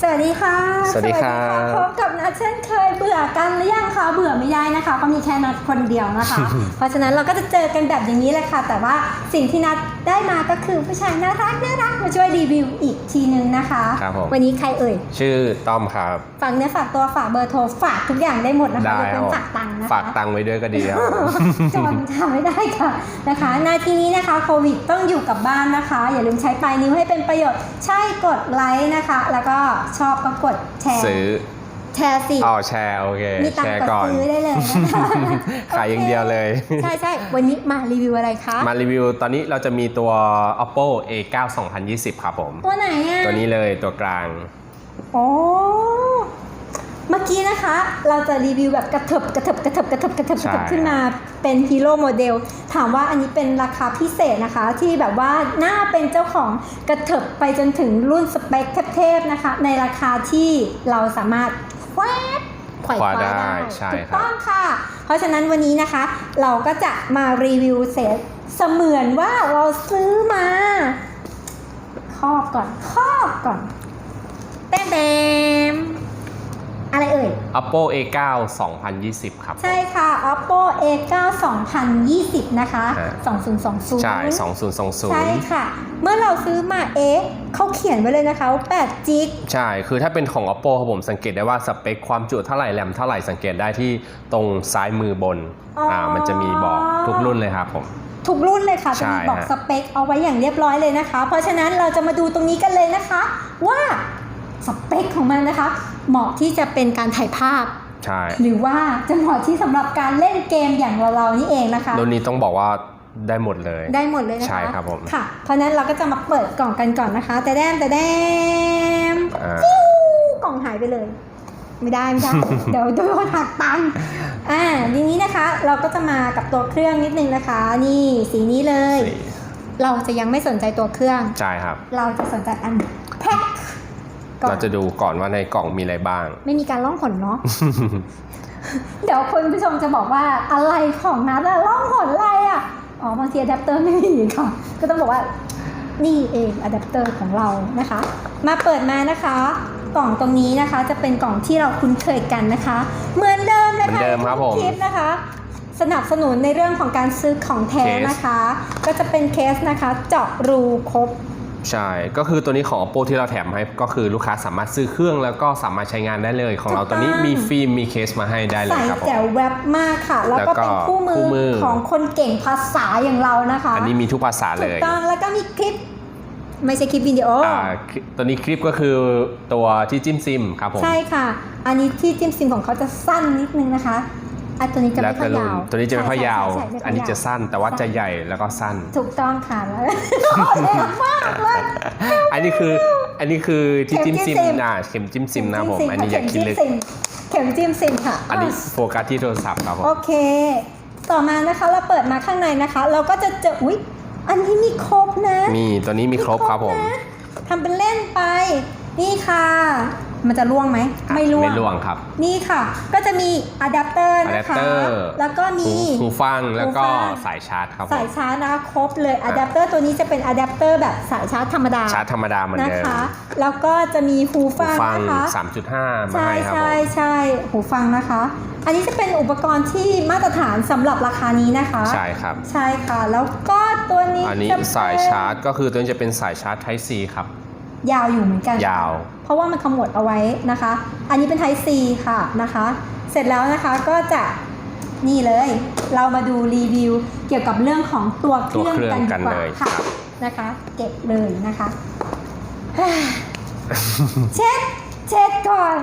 สวัสดีค่ะ สวัสดีครับพบกับนัดเช่นเคยเบื่อกันหรือยังคะเบื่อไม่ได้นะคะก็มีแค่นัดคนเดียวนะคะ เพราะฉะนั้นเราก็จะเจอกันแบบอย่างนี้แหละค่ะ แต่ว่าสิ่งที่นัด ได้มาก็คือผู้ชายน่ารักน่ารักมาช่วยรีวิวอีกทีนึงนะคะครับผม วันนี้ใครเอ่ย ชื่อต้อมครับ ฝากเนื้อฝากตัวฝากเบอร์โทรฝากทุกอย่างได้หมดนะคะได้ยกคเว้รับนผมฝากตังค์นะคะ ฝากตังค์ไว้ด้วยก็ดีครับจนทำไม่ได้ค่ะนะคะนาทีนี้นะคะโควิดต้องอยู่กับบ้านนะคะ อย่าลืมใช้ปลายนิ้วให้เป็นประโยชน์ ใช่กดไลค์นะคะ แล้วก็ชอบก็กดแชร์ ซื้อ แชร์สิ อ๋อแชร์ โอเค มีตังแชค์ร์กดก่อน ซื้อได้เลยนะคะขายอย่างเดียวเลย ใช่ใช่วันนี้มารีวิวอะไรคะ มารีวิวตอนนี้เราจะมีตัว oppo a9 2020 ครับผม ตัวไหนอะ ตัวนี้เลยตัวกลาง โอ้เมื่อกี้นะคะ เราจะรีวิวแบบกระเถิบกระเถิบกระเถิบกระเถิบกระเถิบกระเถิบใช่ ขึ้นมาเป็นฮีโร่โมเดลถามว่าอันนี้เป็นราคาพิเศษนะคะ ที่แบบว่าน่าเป็นเจ้าของกระเถิบไปจนถึงรุ่นสเปคเทพๆนะคะ ในราคาที่เราสามารถแควบไขว่คว้าคว้าได้ได้ใช่ถูกครับ ต้องค่ะ เพราะฉะนั้นวันนี้นะคะ เราก็จะมารีวิวเสร็จเสมือนว่าเราซื้อมาครอบก่อนครอบก่อนเต้มเต็ม อะไรเอ่ย oppo a9 2020 ครับผมใช่ค่ะ oppo a9 2020 นะคะ ฮะ 2020 ใช่ใช่2020ค่ะ เมื่อเราซื้อมาเอ๊ะเขาเขียนไว้เลยนะคะว่า8จิก ใช่ คือถ้าเป็นของ oppo ครับผมสังเกตได้ว่าสเปคความจุเท่าไหร่แรมเท่าไหร่สังเกตได้ที่ตรงซ้ายมือบนอ๋ออ่อ่ามันจะมีบอกทุกรุ่นเลยครับผม ทุกรุ่นเลยค่ะใช่จะมีบอกฮะ สเปคเอาไว้อย่างเรียบร้อยเลยนะคะ เพราะฉะนั้นเราจะมาดูตรงนี้กันเลยนะคะ ว่า สเปคของมันนะคะ เหมาะที่จะเป็นการถ่ายภาพใช่หรือว่าจะเหมาะที่สำหรับการเล่นเกมอย่างเราๆนี่เองนะคะรุ่นนี้ต้องบอกว่าได้หมดเลย ได้หมดเลยนะคะใช่ครับผมค่ะ เพราะฉะนั้นเราก็จะมาเปิดกล่องกันก่อนนะคะ แต่แดมแต่แดมอ่าฟิวกล่องหายไปเลย ไม่ได้ไม่ได้ เดี๋ยวโดนหักตังค์อ่าทีนี้นะคะ เราก็จะมากับตัวเครื่องนิดนึงนะคะ นี่สีนี้เลยสี่เราจะยังไม่สนใจตัวเครื่องใช่ครับ เราจะสนใจอันแพ็คก่อน เราจะดูก่อนว่าในกล่องมีอะไรบ้าง ไม่มีการล่องหนเนาะเดี๋ยวคุณผู้ชมจะบอกว่าอะไรของนัดอะล่องหนอะไรอะอ๋อบางทีอะแดปเตอร์ไม่มีค่ะก็ต้องบอกว่านี่เองอะแดปเตอร์ของเรานะคะ มาเปิดมานะคะ กล่องตรงนี้นะคะ จะเป็นกล่องที่เราคุ้นเคยกันนะคะ เหมือนเดิมนะคะเหมือนเดิมครับผมคลิปนะคะ สนับสนุนในเรื่องของการซื้อของแท้เคสนะคะ ก็จะเป็นเคสนะคะ เจาะรูครบ ใช่ ก็คือตัวนี้ของ oppo ที่เราแถมให้ก็คือลูกค้าสามารถซื้อเครื่องแล้วก็สามารถใช้งานได้เลยของเราถูกตัวนี้ต้องมีฟิล์มมีเคสมาให้ได้เลยใส่ครับผม แจ๋วแวบมากค่ะ แล้วก็แล้วก็เป็นคู่มืคู่มืออของคนเก่งภาษาอย่างเรานะคะอันนี้มีทุกภาษาเลถูกย ต้องแล้วก็มีคลิป ไม่ใช่คลิปวิดีโอออ่าคลิปตัวนี้คลิปก็คือตัวที่จิ้มซิมครับผม ใช่ค่ะ อันนี้ที่จิ้มซิมของเขาจะสั้นนิดนึงนะคะ อันตัวนี้จะแล้วไม่ค่อยแต่รุ่นยาวตัวนี้จะไม่ค่อยยาว ใช่ใช่ใช่ไม่ค่ยอันนี้จะยาวสั้นแต่ว่าจะใหญ่แล้วก็สั้น ถูกต้องค่ะแล้วแรงมากเลย อันนี้คืออันนี้คือที่จิ้มซิมเข็มจิ้มซิมนะเข็มจิ้มซิมนะผมอันนี้อย่าคิดลึกเข็มจิ้มซิมค่ะอันนี้โฟกัสที่โทรศัพท์ครับผม โอเค ต่อมานะคะเราเปิดมาข้างในนะคะ เราก็จะเจออุ๊ยอันนี้มีครบนะ มีตัวนี้มีครบครับผม นะทำเป็นเล่นไป นี่ค่ะ มันจะล่วงไหมไม่ล่วงไม่ล่วงครับ นี่ค่ะ ก็จะมีอะแดปเตอร์นะคะ adapter แล้วก็มีหูหูฟังแล้วก็หูฟังสายชาร์จครับผสายมชาร์จนะคะครบเลยอะแดปเตอร์ตัวนี้จะเป็นอะแดปเตอร์แบบสายชาร์จธรรมดาชาร์จธรรมดาเหมือนนะเดิมคะ แล้วก็จะมีหูหูฟังฟังนะคะ3.5มาใช่ให้ครับผใช่มใช่หูฟังนะคะ อันนี้จะเป็นอุปกรณ์ที่มาตรฐานสำหรับราคานี้นะคะ ใช่ครับใช่ค่ะ แล้วก็ตัวนี้อันนี้จะเป็นสายชาร์จก็คือตัวนี้จะเป็นสายชาร์จ Type C ครับ ยาวอยู่เหมือนกัน ยาว เพราะว่ามันขมวดเอาไว้นะคะ อันนี้เป็น Type C ค่ะนะคะ เสร็จแล้วนะคะก็จะนี่เลย เรามาดูรีวิวเกี่ยวกับเรื่องของตัวเคตัวรื่องเครื่องกันดีกันกว่าเลยคค่ะรับ นะคะ เก็บเลยนะคะ เช็ด เช็ดก่อน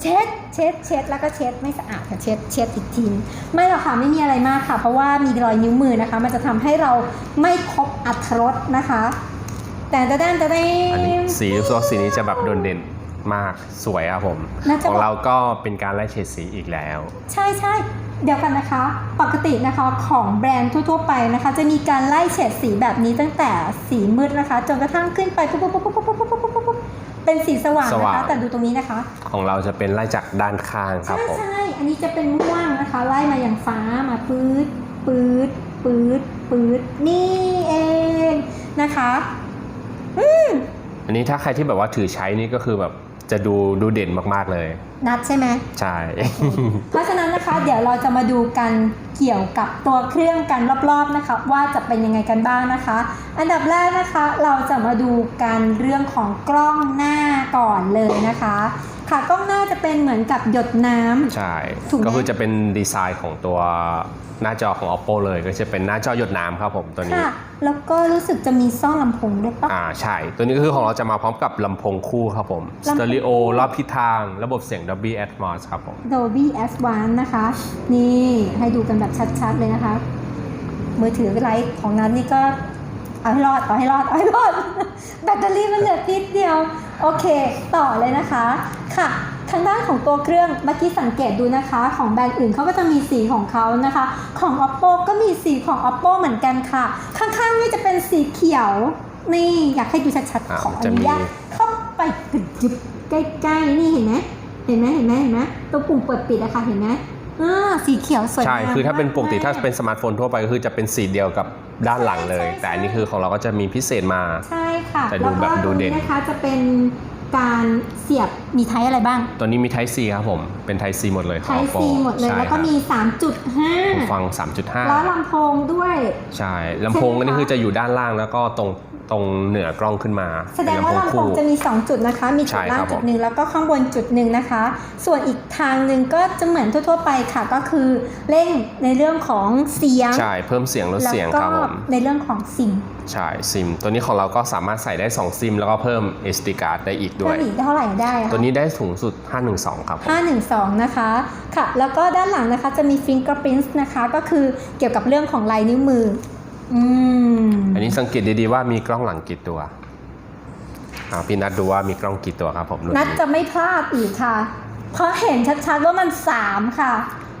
เช็ด เช็ด เช็ด แล้วก็เช็ดไม่สะอาดค่ะ เช็ด เช็ดอีกทีนึงไม่หรอกค่ะ ไม่มีอะไรมากค่ะ เพราะว่ามีรอยนิ้วมือนะคะ มันจะทำให้เราไม่ครบอัตรสนะคะ แต่แต่แต่แต่แต่ อันนี้สีรู้สึกว่าสีนี้จะแบบโดดเด่นมากสวยครับผมน่าจะ ของเราก็เป็นการไล่เฉดสีอีกแล้ว ใช่ใช่เดี๋ยวกันนะคะ ปกตินะคะของแบรนด์ทั่ว ๆ ไปนะคะ จะมีการไล่เฉดสีแบบนี้ตั้งแต่สีมืดนะคะ จนกระทั่งขึ้นไปปุ๊บปุ๊บปุ๊บปุ๊บปุ๊บปุ๊บปุ๊บปุ๊บปุ๊บเป็นสีสว่างสนะว่าคะแต่ดูตรงนี้นะคะ ของเราจะเป็นไล่จากด้านข้างครับใช่ผม ใช่อันนี้จะเป็นม่วงนะคะ ไล่มาอย่างฟ้ามาปื๊ดปื๊ดปื๊ดปื๊ดนี่เองนะคะ อืมอันนี้ถ้าใครที่แบบว่าถือใช้นี่ก็คือแบบจะดูดูเด่นมากๆเลย นัดใช่ไหมใช่ เพราะฉะนั้นนะคะ เดี๋ยวเราจะมาดูกันเกี่ยวกับตัวเครื่องกันรอบๆนะคะว่าจะเป็นยังไงกันบ้างนะคะ อันดับแรกนะคะเราจะมาดูกันเรื่องของกล้องหน้าก่อนเลยนะคะ ค่ะกล้องหน้าจะเป็นเหมือนกับหยดน้ำ ใช่ ถูกไหม ก็คือจะเป็นดีไซน์ของตัวหน้าจอของ oppo เลยก็จะเป็นหน้าจอหยดน้ำครับผมตัวนี้ ค่ะ แล้วก็รู้สึกจะมีซ่องลำโพงด้วยปะ อ่าใช่ ตัวนี้ก็คือของเราจะมาพร้อมกับลำโพงคู่ครับผมสลำโพงเตอริโอรอบทิศทาง ระบบเสียง Dolby Atmos ครับผม Dolby Advanced นะคะ นี่ให้ดูกันแบบชัดๆเลยนะคะ มือถือไลท์ของนั้นนี่ก็เอาให้รอดเอาให้รอดเอาให้รอด แบตเตอรี่มันเหลือนิดเดียว โอเค ต่อเลยนะคะค่ะ ทางด้านของตัวเครื่องเมื่อกี้สังเกตดูนะคะ ของแบรนด์อื่นเขาก็จะมีสีของเขานะคะ ของ oppo ก็มีสีของ oppo เหมือนกันค่ะ ข้างๆนี่จะเป็นสีเขียว นี่อยากให้ดูชัดอ่าๆของอจะมีนุญาตเข้าไปกึบยึบใกล้ๆ นี่เห็นไหมเห็นไหมเห็นไหมเห็นไหมตัวปุ่มเปิดปิดอะค่ะเห็นไหม อ่าสีเขียวสวยงามใช่ คือถ้าเป็นปกติมถ้าเป็นสมาร์ทโฟนทั่วไปก็คือจะเป็นสีเดียวกับด้านหลังเลย ใช่ใช่ แต่อันนี้คือของเราก็จะมีพิเศษมา ใช่ค่ะแต่ดูแบบดูเด่นแล้วก็ตรงนะคะจะเป็น การเสียบมีไทป์อะไรบ้าง ตัวนี้มี Type C ครับผม เป็น Type C หมดเลยขไทองป์ oppo ซีหมดเลยใช่แล้วก็ครับมี หู3.5 ฟังแล้ว3.5ลำโพงด้วย ใช่ลำโพงใช่ไหมคะอันนี้คือจะอยู่ด้านล่างแล้วก็ตรงตรงเหนือกล้องขึ้นมาแสดงว่าลำโพงจะมี 2 จุดนะคะ มีใช่จุดล่าครังบจุดหนึ่งแล้วก็ข้างบนจุดหนึ่งนะคะ ส่วนอีกทางหนึ่งก็จะเหมือนทั่วๆไปค่ะ ก็คือเร่งในเรื่องของเสียง ใช่ เพิ่มเสียงลดแล้วเสียงก็ครับผม ในเรื่องของซิมใช่ซิม ตัวนี้ของเราก็สามารถใส่ได้ 2 ซิม แล้วก็เพิ่ม SD card ได้อีกด้วเพิ่ยมอีกเท่าไหร่ได้อะคะ ตัวนี้ได้สูงสุด 512 ครับผม512 นะคะ ค่ะ แล้วก็ด้านหลังนะคะจะมี fingerprint นะคะ ก็คือเกี่ยวกับเรื่องของลายนิ้วมือ อืม อันนี้สังเกตดีๆว่ามีกล้องหลังกี่ตัวอ่าพี่นัดดูว่ามีกล้องกี่ตัวครับผมรุ่นนัดนี้จะไม่พลาดอีกค่ะ เพราะเห็นชัดๆว่ามัน 3 ค่ะ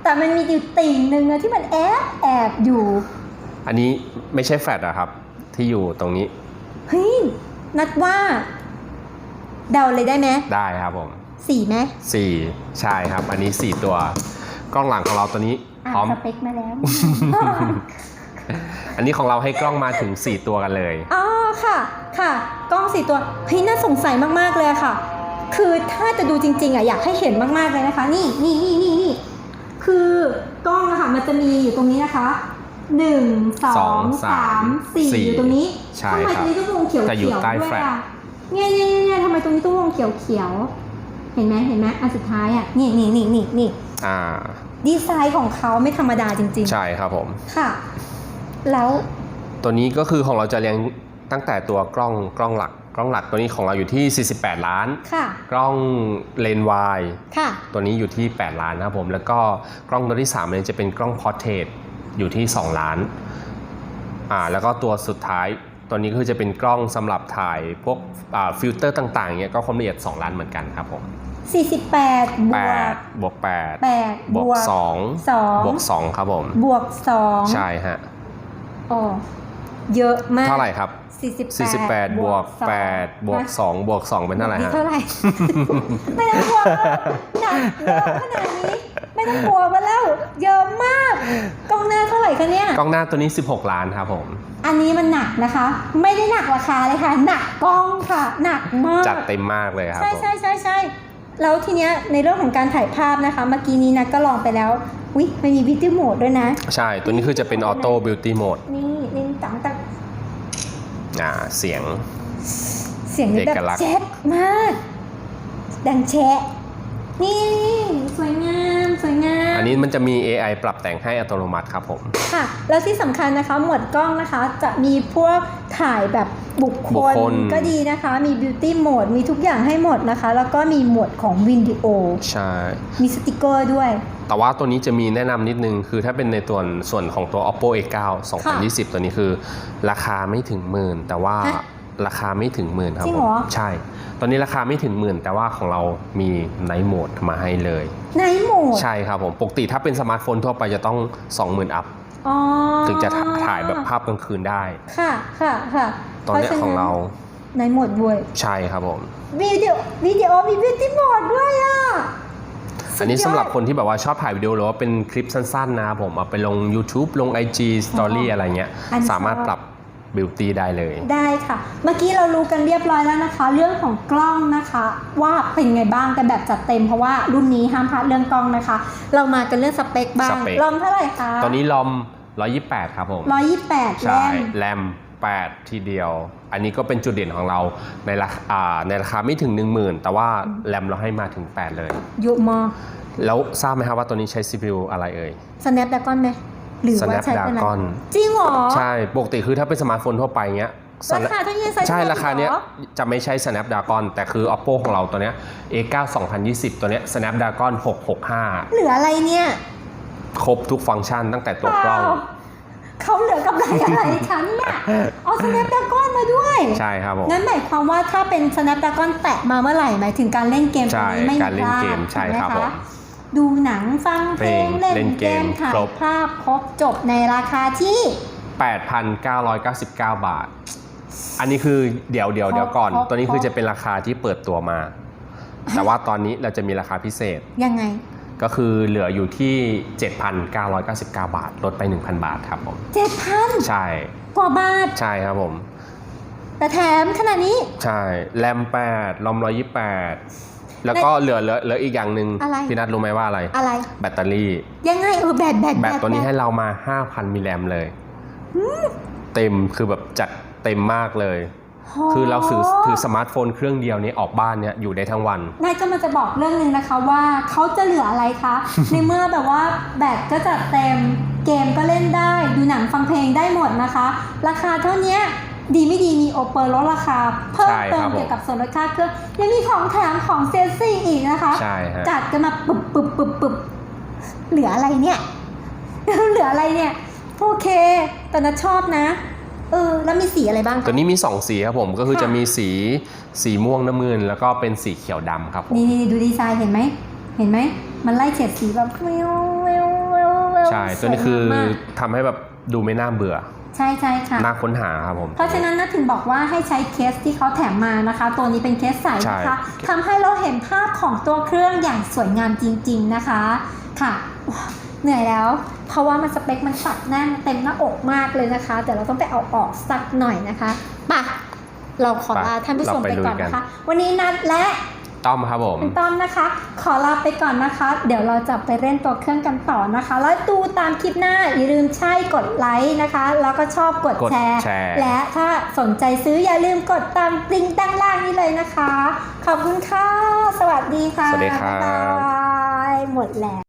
แต่มันมีอยู่ติ่งหนึ่งอะที่มันแอบแอบอยู่ อันนี้ไม่ใช่แฟลชอะครับ ที่อยู่ตรงนี้ เฮ้ย นัดว่า เดาเลยได้ไหมได้ครับผมสี่ไหม4ใช่ครับ อันนี้4ตัว กล้องหลังของเราตัวนี้พร้อ่าอมนสเปคมาแล้ว อันนี้ของเราให้กล้องมาถึง 4 ตัวกันเลยอ๋อค่ะ ค่ะ กล้องสี่ตัวเฮ้ยน่าสงสัยมากๆเลยอะค่ะ คือถ้าจะดูจริง ๆอะอยากให้เห็นมากๆเลยนะคะ นี่นี่นี่นี่นี่คือกล้องอะค่ะมันจะมีอยู่ตรงนี้นะคะ หนึ่งสอสองงสาสามมสี่สี่อยู่ตรงนี้ใช่ทำไมคตรัรบงนี้ต้องวงเขียวแต่อยู่เขียวใต้ด้วยแฟลชอะเนี่ยเนี่ยเนี่ยเนี่ยทำไมตรงนี้ต้องวงเขียวเขียวเห็นไหมเห็นไหมอันสุดท้ายอะนี่นี่นี่นี่นี่อ่า ดีไซน์ของเขาไม่ธรรมดาจริง ใช่ครับผม ๆ ค่ะ แล้วตัวนี้ก็คือของเราจะเรียงตั้งแต่ตัวกล้องกล้องหลัก กล้องหลักตัวนี้ของเราอยู่ที่ 48 ล้าน ค่ะกล้องเลนส์วายค่ะ ตัวนี้อยู่ที่ 8 ล้านนะครับผม แล้วก็กล้องตัวที่3เนี่ยจะเป็นกล้องพอร์เทรต อยู่ที่ 2 ล้านอ่าแล้วก็ตัวสุดท้ายตัวนี้คือจะเป็นกล้องสำหรับถ่ายพวกอ่าฟิลเตอร์ต่างๆเนี่ยก็ความละเอียด 2 ล้านเหมือนกันครับผม48 บวก 8บวก8 8บบววกก2 2บวก2ครับผม บวก 2 ใช่ฮะโอ้เยอะมาก เท่าไหร่ครับ 48 48 บวก 8 บวก 2 บวก 2 เป็นเท่าไหร่นี่ฮะเท่าไหร่ไม่ต้องบวกแล้วหนักเยอะขนาดนี้ ไม่ต้องบวกมาแล้ว เยอะมาก กล้องหน้าเท่าไหร่คะเนี่ย กล้องหน้าตัวนี้ 16 ล้านครับผม อันนี้มันหนักนะคะ ไม่ได้หนักราคาเลยค่ะ หนักกล้องค่ะ หนักมาก จัดเต็มมากเลยครับใช่ผม ใช่ใช่ใช่แล้วทีเนี้ยในเรื่องของการถ่ายภาพนะคะ เมื่อกี้นี้นะก็ลองไปแล้ววิมันมีวิดีโอโหมดด้วยนะ ใช่ ตัวนี้คือจะเป็นออโต้บิวตี้โหมดนี่นี่ตังตังอ่าเสียง เสียงนี่แบเอบกลักษณ์ แจ๊ดมาก ดังแชะนี่สวยงาม สวยงาม อันนี้มันจะมี AI ปรับแต่งให้อัตโนมัติครับผม ค่ะ แล้วที่สำคัญนะคะหมวดกล้องนะคะจะมีพวกถ่ายแบบบุคคบุลคคล ก็ดีนะคะ มีบิวตี้โหมดมีทุกอย่างให้หมดนะคะ แล้วก็มีโหมดของวิดีโอ ใช่ มีสติกเกอร์ด้วย แต่ว่าตัวนี้จะมีแนะนำนิดนึง คือถ้าเป็นในตัวส่วนของตัว oppo a9 2020 ตัวนี้คือ ราคาไม่ถึงหมื่น แต่ว่าฮะ ราคาไม่ถึงหมื่นครับจริงผเหรมอใช่ ตอนนี้ราคาไม่ถึงหมื่น แต่ว่าของเรามีไนท์โหมดมาให้เลย ไนท์โหมดใช่ครับผมปกติถ้าเป็นสมาร์ทโฟนทั่วไปจะต้อง 20,000 อัพ อ๋อถึงจะถ่ายแบบภาพกลางคืนได้ ค่ะค่ะค่ะตอนเนี้ยของเราในโหมดด้วยใช่ครับผม วิดีโอวิดีโอมีบิวตี้โหมดด้วยอะอันนี้สุดยสำดหรับคนที่แบบว่าชอบถ่ายวิดีโอหรือว่าเป็นคลิปสั้นๆนะครับผมเอาไปลง YouTube ลง IG Story อ๋อออะไรเงี้ย อันชอบสามารถปรับ บิวตี้ได้เลย ได้ค่ะ เมื่อกี้เรารู้กันเรียบร้อยแล้วนะคะ เรื่องของกล้องนะคะ ว่าเป็นไงบ้างกันแบบจัดเต็มเพราะว่ารุ่นนี้ห้ามพลาดเรื่องกล้องนะคะ เรามากันเรื่องสเปคบ้างสเปค ลอมเท่าไหร่คะตอนนี้ลอม 128 ครับผมร้อยยี่สิบแปดแรใช่มแรม8 ทีเดียว อันนี้ก็เป็นจุดเด่นของเราในราคาอ่าในราคาไม่ถึง 10,000 แต่ว่าแรมเราให้มาถึง 8 เลย เยอะมาก แล้วทราบไหมครับว่าตัวนี้ใช้ CPU อะไรเอ่ย Snapdragon ไหม หรือว่าใช้เป็นอะไร Snapdragon จริงเหรอใช่ ปกติคือถ้าเป็นสมาร์ทโฟนทั่วไปเงี้ย ราคาเท่านี้ยังใช้ใช่ได้ราคาเนี้ยเหรอจะไม่ใช่ Snapdragon แต่คือ Oppo ของเราตัวเนี้ย A9 2020 ตัวเนี้ย Snapdragon 665 เหลืออะไรเนี่ยครบทุกฟังก์ชันตั้งแต่ตัวกล้อง เปาเขาเหลือกำไรอะไรคะเนี่ยเอา Snapdragon มาด้วย ใช่ครับผม งั้นหมายความว่าถ้าเป็น Snapdragon แตะมาเมื่อไหร่หมายถึงการเล่นเกมใช่ตัวนี้ไม่การเล่นเกมพลาดใช่ถูกไหครับผม ดูหนังฟังเพลงเพลงเล่นเกมเล่นเกมถ่ายครบภาพครบจบในราคาที่ 8,999 บาท อันนี้คือเดี๋ยวเดี๋ยวเดี๋ยวก่อน ครบตัวนี้ครบคือจะเป็นราคาที่เปิดตัวมา แต่ว่าตอนนี้เราจะมีราคาพิเศษ ยังไง ก็คือเหลืออยู่ที่ 7,999 บาท ลดไป 1,000 บาทครับผม 7,000 ใช่ กว่าบาท ใช่ครับผม แต่แถมขนาดนี้ ใช่ แรม 8 ลอม128 แล้วก็เหลือเหลือเหลืออีกอย่างหนึ่งอะไร พี่นัทรู้ไหมว่าอะไร อะไร แบตเตอรี่ ยังไงเออแบตแบตแบตตัวนี้ให้เรามา 5,000 มิลลิแอมเลย เต็มคือแบบจัดเต็มมากเลย คือเราถือถือสมาร์ทโฟนเครื่องเดียวนี้ออกบ้านเนี่ยอยู่ได้ทั้งวัน นายก็มาจะบอกเรื่องหนึ่งนะคะว่าเขาจะเหลืออะไรคะ ในเมื่อแบบว่าแบตก็จัดเต็ม เกมก็เล่นได้ ดูหนังฟังเพลงได้หมดนะคะ ราคาเท่าเนี้ย ดีไม่ดีมีโอเปอร์ลดราคา เพิ่มใช่เติครัมบผมเกี่ยวกับส่วนลดค่าเครื่องยังมีของแถมของเซลซี่อีกนะคะ ใช่ฮะจัดกันมาปึบปึบปึบปึบเหลืออะไรเนี่ย เหลืออะไรเนี่ย โอเค แต่นัทชอบนะ เออ แล้วมีสีอะไรบ้างคะตัวนี้มี 2 สีครับผมก็คือค่ะจะมีสีสีม่วงน้ำเงิน แล้วก็เป็นสีเขียวดำครับผมนี่นี่ดูดีไซน์เห็นไหมเห็นไหมมันไล่เฉดสีแบบเววเววเววเววใช่ตัวนี้คือสวยงามมากทำให้แบบดูไม่น่าเบื่อ ใช่ใช่ค่ะน่าค้นหาครับผม เพราะฉะนั้นนะถึงบอกว่าให้ใช้เคสที่เขาแถมมานะคะ ตัวนี้เป็นเคสใสนะคะใช่ทำให้เราเห็นภาพของตัวเครื่องอย่างสวยงามจริง ๆนะคะค่ะว้าวเหนื่อยแล้ว เพราะว่ามันสเปคมันสัดแน่นเต็มหน้าอกมากเลยนะคะเดี๋ยวเราต้องไปเอาออกสักหน่อยนะคะไปะเราขอลาท่านผู้ชมไปก่อนนะคะ วันนี้นัดและ ต้อมครับผมคุณต้อมนะคะ ขอลาไปก่อนนะคะ เดี๋ยวเราจะไปเล่นตัวเครื่องกันต่อนะคะ แล้วดูตามคลิปหน้าอย่าลืมใช่กดไลค์นะคะ แล้วก็ชอบกดกดแชร์ แชร์ และถ้าสนใจซื้ออย่าลืมกดตามลิงก์ด้านล่างนี้เลยนะคะ ขอบคุณค่ะ สวัสดีค่ะสวัสดีครับ บ๊ายบายหมดแล้ว